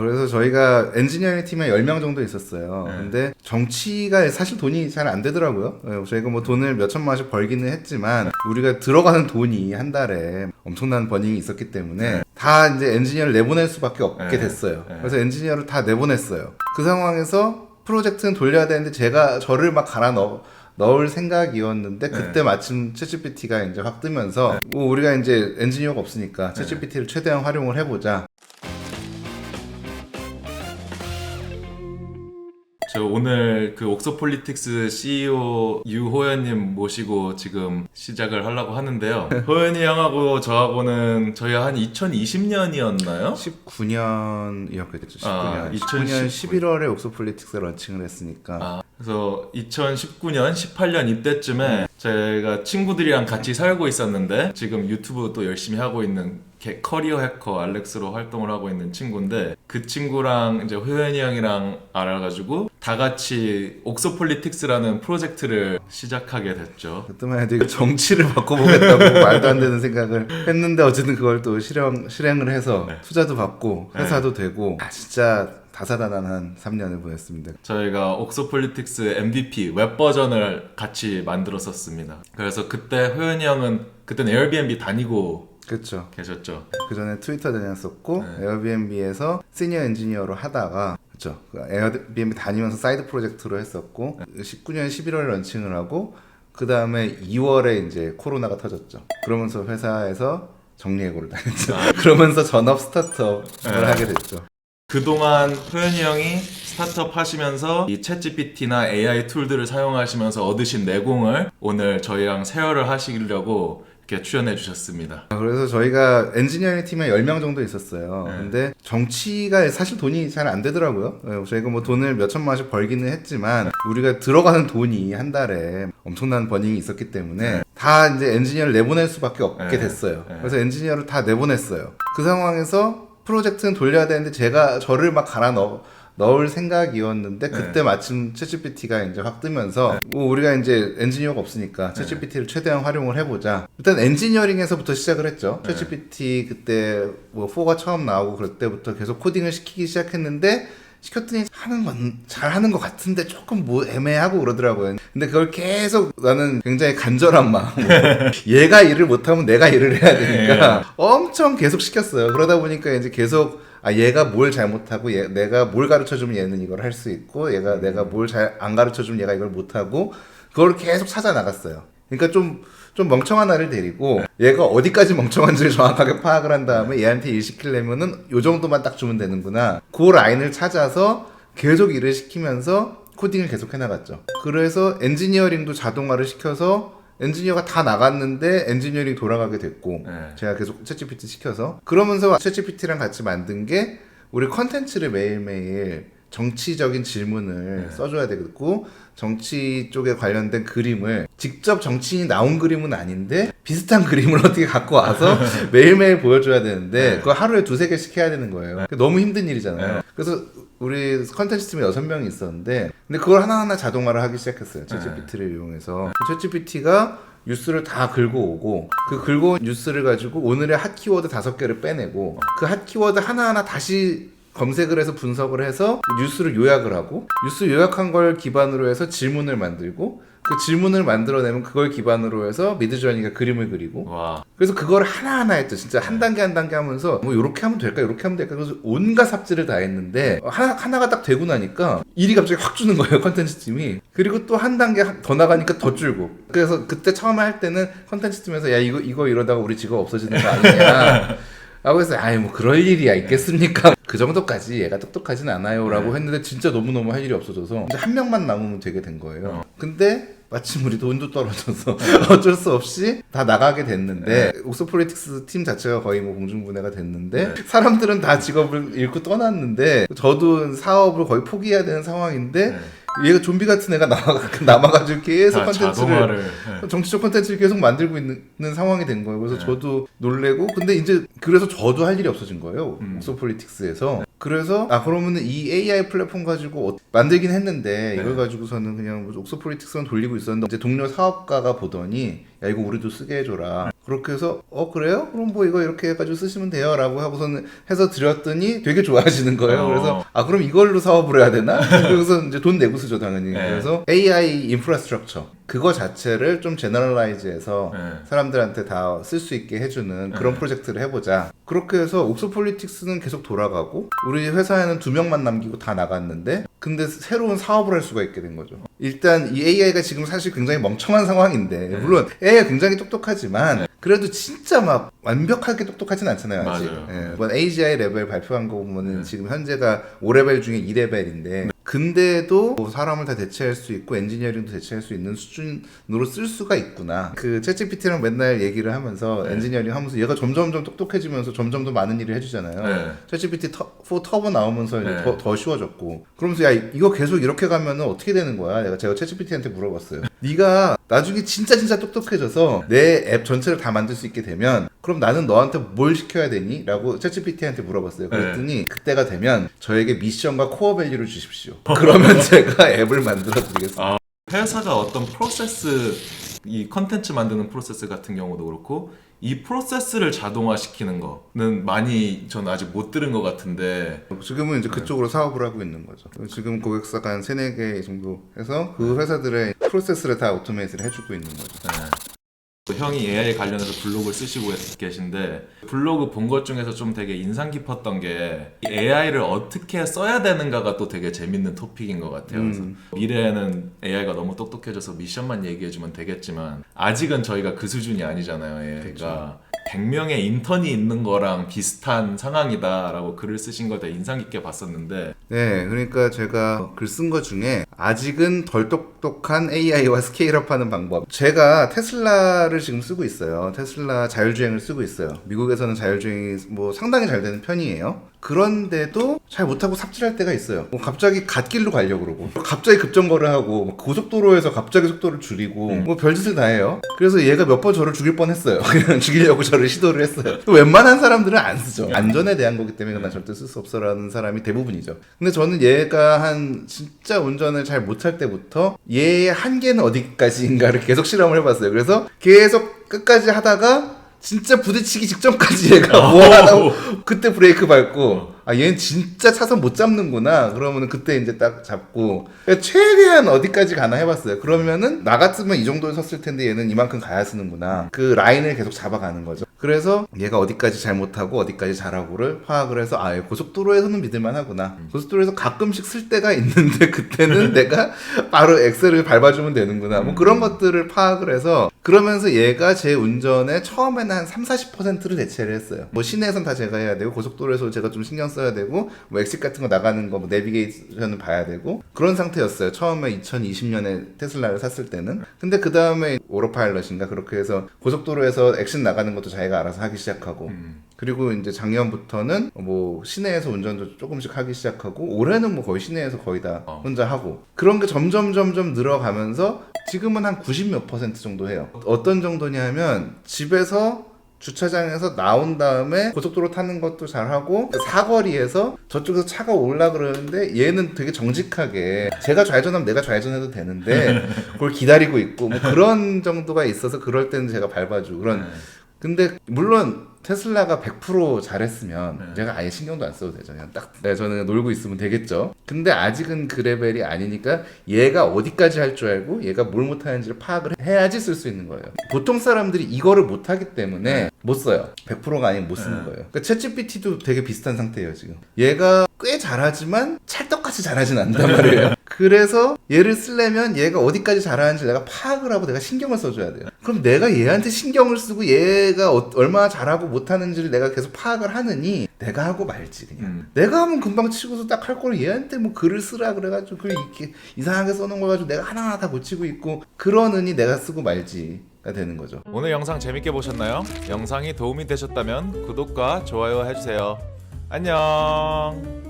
그래서 저희가 엔지니어링 팀에 10명 정도 있었어요. 네. 근데 정치가 사실 돈이 잘 안 되더라고요. 네, 저희가 뭐 돈을 몇 천만 원씩 벌기는 했지만 우리가 들어가는 돈이 한 달에 엄청난 버닝이 있었기 때문에 다 이제 엔지니어를 내보낼 수밖에 없게 네. 됐어요. 네. 그래서 엔지니어를 다 내보냈어요. 그 상황에서 프로젝트는 돌려야 되는데 제가 저를 막 갈아 넣어 넣을 생각이었는데 그때 마침 챗GPT가 이제 확 뜨면서 뭐 우리가 이제 엔지니어가 없으니까 챗GPT를 최대한 활용을 해보자. 저 오늘 그 옥소폴리틱스 CEO 유호연님 모시고 지금 시작을 하려고 하는데요. 호연이 형하고 저하고는 저희 한 2020년이었나요? 19년이었겠죠. 19년. 아, 2019년 2019. 11월에 옥소폴리틱스 런칭을 했으니까. 아, 그래서 2019년, 18년 이때쯤에 제가 친구들이랑 같이 살고 있었는데 지금 유튜브 또 열심히 하고 있는 개- 커리어 해커 알렉스로 활동을 하고 있는 친구인데 그 친구랑 이제 호연이 형이랑 알아가지고 다 같이 옥소폴리틱스라는 프로젝트를 시작하게 됐죠. 그때만 해도 정치를 바꿔보겠다고 말도 안 되는 생각을 했는데 어쨌든 그걸 또 실행, 실행을 해서 네. 투자도 받고 회사도 되고 아, 진짜 다사다난한 3년을 보냈습니다. 저희가 옥소폴리틱스 MVP 웹 버전을 같이 만들었었습니다. 그래서 그때 호연이 형은 그때는 에어비앤비 다니고 그렇죠. 계셨죠. 그 전에 트위터 다녔었고 네. 에어비앤비에서 시니어 엔지니어로 하다가 그렇죠. 그 에어비앤비 다니면서 사이드 프로젝트로 했었고 19년 11월에 런칭을 하고 그 다음에 2월에 이제 코로나가 터졌죠. 그러면서 회사에서 정리해고를 당했죠. 그러면서 전업 스타트업을 네. 하게 됐죠. 그동안 호연이 형이 스타트업 하시면서 이 챗GPT나 AI 툴들을 사용하시면서 얻으신 내공을 오늘 저희랑 세열을 하시려고 이렇게 출연해 주셨습니다. 아, 그래서 저희가 엔지니어링 팀에 10명 정도 있었어요. 네. 근데 정치가 사실 돈이 잘 안 되더라고요. 네, 저희가 뭐 돈을 몇 천만 원씩 벌기는 했지만 우리가 들어가는 돈이 한 달에 엄청난 버닝이 있었기 때문에 다 이제 엔지니어를 내보낼 수밖에 없게 네. 됐어요. 네. 그래서 엔지니어를 다 내보냈어요. 그 상황에서 프로젝트는 돌려야 되는데 제가 저를 막 갈아 넣어 넣을 생각이었는데 그때 마침 챗GPT가 이제 확 뜨면서 뭐 우리가 이제 엔지니어가 없으니까 챗GPT를 최대한 활용을 해보자. 일단 엔지니어링에서부터 시작을 했죠. 챗GPT 그때 뭐 4가 처음 나오고 그럴 때부터 계속 코딩을 시키기 시작했는데 시켰더니 하는 건 잘 하는 것 같은데 조금 뭐 애매하고 그러더라고요. 근데 그걸 계속 나는 굉장히 간절한 마음으로 얘가 일을 못하면 내가 일을 해야 되니까 엄청 계속 시켰어요. 그러다 보니까 이제 계속 아 얘가 뭘 잘못하고 얘, 내가 뭘 가르쳐 주면 얘는 이걸 할 수 있고 얘가 내가 뭘 잘 안 가르쳐 주면 얘가 이걸 못 하고 그걸 계속 찾아 나갔어요. 그러니까 좀 좀 멍청한 아를 데리고 얘가 어디까지 멍청한지를 정확하게 파악을 한 다음에 얘한테 일 시키려면은 요 정도만 딱 주면 되는구나. 그 라인을 찾아서 계속 일을 시키면서 코딩을 계속 해나갔죠. 그래서 엔지니어링도 자동화를 시켜서 엔지니어가 다 나갔는데 엔지니어링 돌아가게 됐고 네. 제가 계속 챗GPT 시켜서 그러면서 챗GPT랑 같이 만든 게 우리 컨텐츠를 매일매일 정치적인 질문을 네. 써줘야 되겠고 정치 쪽에 관련된 그림을 직접 정치인이 나온 그림은 아닌데 비슷한 그림을 어떻게 갖고 와서 매일매일 보여줘야 되는데 네. 그거 하루에 두세 개씩 해야 되는 거예요. 너무 힘든 일이잖아요. 네. 그래서 우리 컨텐츠 팀에 여섯 명이 있었는데 근데 그걸 하나하나 자동화를 하기 시작했어요. 챗GPT를 이용해서 챗GPT가 뉴스를 다 긁어 오고 그 긁어 온 뉴스를 가지고 오늘의 핫 키워드 다섯 개를 빼내고 그 핫 키워드 하나하나 다시 검색을 해서 분석을 해서 뉴스를 요약을 하고 뉴스 요약한 걸 기반으로 해서 질문을 만들고 그 질문을 만들어내면 그걸 기반으로 해서 미드저니가 그림을 그리고 와, 그래서 그걸 하나하나 했죠. 진짜 한 단계 한 단계 하면서 뭐 이렇게 하면 될까, 이렇게 하면 될까. 그래서 온갖 삽질을 다 했는데 하나 하나가 딱 되고 나니까 일이 갑자기 확 주는 거예요. 컨텐츠 팀이. 그리고 또 한 단계 더 나가니까 더 줄고. 그래서 그때 처음 할 때는 컨텐츠 팀에서 야 이거 이거 이러다가 우리 직업 없어지는 거 아니냐. 라고 해서 아이 뭐 그럴 일이야. 있겠습니까? 그 정도까지 얘가 똑똑하진 않아요라고 했는데 진짜 너무너무 할 일이 없어져서 이제 한 명만 남으면 되게 된 거예요. 근데 마침 우리 돈도 떨어져서 어쩔 수 없이 다 나가게 됐는데 옥스폴리틱스 팀 자체가 거의 뭐 공중분해가 됐는데 사람들은 다 직업을 잃고 떠났는데 저도 사업을 거의 포기해야 되는 상황인데 얘가 좀비 같은 애가 남아, 남아가지고 계속 다 컨텐츠를 네. 정치적 콘텐츠를 계속 만들고 있는 상황이 된 거예요. 그래서 저도 놀래고 근데 이제 그래서 저도 할 일이 없어진 거예요. 음. 옥소폴리틱스에서. 그래서 아 그러면은 이 AI 플랫폼 가지고 어- 만들긴 했는데 네. 이걸 가지고서는 그냥 뭐 옥소폴리틱스만 돌리고 있었는데 이제 동료 사업가가 보더니 야 이거 우리도 쓰게 해줘라. 그렇게 해서 어 그래요? 그럼 뭐 이거 이렇게 해가지고 쓰시면 돼요라고 하고서는 해서 드렸더니 되게 좋아하시는 거예요. 어. 그래서 아 그럼 이걸로 사업을 해야 되나? 그래서 이제 돈 내고 쓰죠 당연히. 네. 그래서 AI 인프라스트럭처 그거 자체를 좀 제너럴라이즈해서 네. 사람들한테 다 쓸 수 있게 해주는 그런 프로젝트를 해보자. 그렇게 해서 옥스폴리틱스는 계속 돌아가고 우리 회사에는 두 명만 남기고 다 나갔는데 근데 새로운 사업을 할 수가 있게 된 거죠. 일단 이 AI가 지금 사실 굉장히 멍청한 상황인데 물론 AI가 굉장히 똑똑하지만 그래도 진짜 막 완벽하게 똑똑하진 않잖아요 아직. 맞아요. 예. 이번 AGI 레벨 발표한 거 보면은 지금 현재가 5레벨 중에 2레벨인데 근데도 뭐 사람을 다 대체할 수 있고 엔지니어링도 대체할 수 있는 수준으로 쓸 수가 있구나. 그 챗GPT랑 맨날 얘기를 하면서 엔지니어링 하면서 얘가 점점점 똑똑해지면서 점점 더 많은 일을 해주잖아요. 네. 챗GPT 터, 4 터보 나오면서 네. 더, 더 쉬워졌고 그러면서 야 이거 계속 이렇게 가면은 어떻게 되는 거야? 내가 제가 챗GPT한테 물어봤어요. 네가 나중에 진짜 진짜 똑똑해져서 내 앱 전체를 다 만들 수 있게 되면 그럼 나는 너한테 뭘 시켜야 되니? 라고 챗GPT한테 물어봤어요. 그랬더니 그때가 되면 저에게 미션과 코어 밸류를 주십시오. 그러면 제가 앱을 만들어 드리겠습니다. 회사가 어떤 프로세스 이 컨텐츠 만드는 프로세스 같은 경우도 그렇고 이 프로세스를 자동화시키는 거는 많이 저는 아직 못 들은 것 같은데 지금은 이제 그쪽으로 사업을 하고 있는 거죠. 지금 고객사가 한 세네 개 정도 해서 그 회사들의 프로세스를 다 오토메이트를 해주고 있는 거죠. 네. 형이 AI 관련해서 블로그를 쓰시고 계신데 블로그 본 것 중에서 좀 되게 인상 깊었던 게 AI를 어떻게 써야 되는가가 또 되게 재밌는 토픽인 것 같아요. 그래서 음. 미래에는 AI가 너무 똑똑해져서 미션만 얘기해주면 되겠지만 아직은 저희가 그 수준이 아니잖아요. AI가 100명의 인턴이 있는 거랑 비슷한 상황이다라고 글을 쓰신 걸 되게 인상 깊게 봤었는데 네, 그러니까 제가 글쓴것 중에 아직은 덜 똑똑한 AI와 스케일업하는 방법. 제가 테슬라 를 지금 쓰고 있어요. 테슬라 자율주행을 쓰고 있어요. 미국에서는 자율주행이 뭐 상당히 잘 되는 편이에요. 그런데도 잘 못하고 삽질할 때가 있어요. 뭐 갑자기 갓길로 가려고 그러고, 갑자기 급정거를 하고, 뭐 고속도로에서 갑자기 속도를 줄이고, 뭐 별짓을 다 해요. 그래서 얘가 몇 번 저를 죽일 뻔 했어요. 그냥 죽이려고 저를 시도를 했어요. 웬만한 사람들은 안 쓰죠. 안전에 대한 거기 때문에 난 절대 쓸 수 없어라는 사람이 대부분이죠. 근데 저는 얘가 한 진짜 운전을 잘 못할 때부터 얘의 한계는 어디까지인가를 계속 실험을 해봤어요. 그래서 계속 끝까지 하다가 진짜 부딪히기 직전까지 얘가 뭐 하다고 그때 브레이크 밟고 아 얘는 진짜 차선 못 잡는구나. 그러면은 그때 이제 딱 잡고. 그러니까 최대한 어디까지 가나 해봤어요. 그러면은 나 같으면 이 정도에 섰을 텐데 얘는 이만큼 가야 쓰는구나. 그 라인을 계속 잡아가는 거죠. 그래서 얘가 어디까지 잘못하고 어디까지 잘하고를 파악을 해서 아얘 고속도로에서는 믿을만 하구나. 고속도로에서 가끔씩 쓸 때가 있는데 그때는 내가 바로 엑셀을 밟아주면 되는구나. 뭐 그런 것들을 파악을 해서 그러면서 얘가 제 운전에 처음에는 한 3, 40%를 대체를 했어요. 뭐 시내에선 다 제가 해야 되고 고속도로에서 제가 좀 신경 써야 되고 뭐 엑식 같은 거 나가는 거뭐 내비게이션을 봐야 되고 그런 상태였어요. 처음에 2020년에 테슬라를 샀을 때는. 근데 그 다음에 오로파일럿인가 그렇게 해서 고속도로에서 액션 나가는 것도 자기가 알아서 하기 시작하고 음. 그리고 이제 작년부터는 뭐 시내에서 운전도 조금씩 하기 시작하고 올해는 뭐 거의 시내에서 거의 다 어. 혼자 하고 그런 게 점점 점점 늘어가면서 지금은 한 90 몇 퍼센트 정도 해요. 어떤 정도냐면 집에서 주차장에서 나온 다음에 고속도로 타는 것도 잘하고 사거리에서 저쪽에서 차가 올라 그러는데 얘는 되게 정직하게 제가 좌회전하면 내가 좌회전해도 되는데 그걸 기다리고 있고 뭐 그런 정도가 있어서 그럴 때는 제가 밟아주고 그런 네. 근데 물론 테슬라가 100% 잘했으면 네. 제가 아예 신경도 안 써도 되죠. 그냥 딱 네, 저는 놀고 있으면 되겠죠. 근데 아직은 그 레벨이 아니니까 얘가 어디까지 할 줄 알고 얘가 뭘 못하는지를 파악을 해야지 쓸 수 있는 거예요. 보통 사람들이 이거를 못하기 때문에 못 써요. 100%가 아니면 못 쓰는 네. 거예요. 그러니까 챗GPT도 되게 비슷한 상태예요 지금. 얘가 꽤 잘하지만 찰떡같이 잘하진 않단 말이에요. 그래서 얘를 쓰려면 얘가 어디까지 잘하는지 내가 파악을 하고 내가 신경을 써줘야 돼요. 그럼 내가 얘한테 신경을 쓰고 얘가 어- 얼마나 잘하고 못하는지를 내가 계속 파악을 하느니 내가 하고 말지 그냥. 음. 내가 하면 금방 치고서 딱할 거를 얘한테 뭐 글을 쓰라 그래가지고 글 이렇게 이상하게 써놓은 거 가지고 내가 하나하나 다 고치고 있고 그러느니 내가 쓰고 말지 가 되는 거죠. 오늘 영상 재밌게 보셨나요? 영상이 도움이 되셨다면 구독과 좋아요 해주세요. 안녕.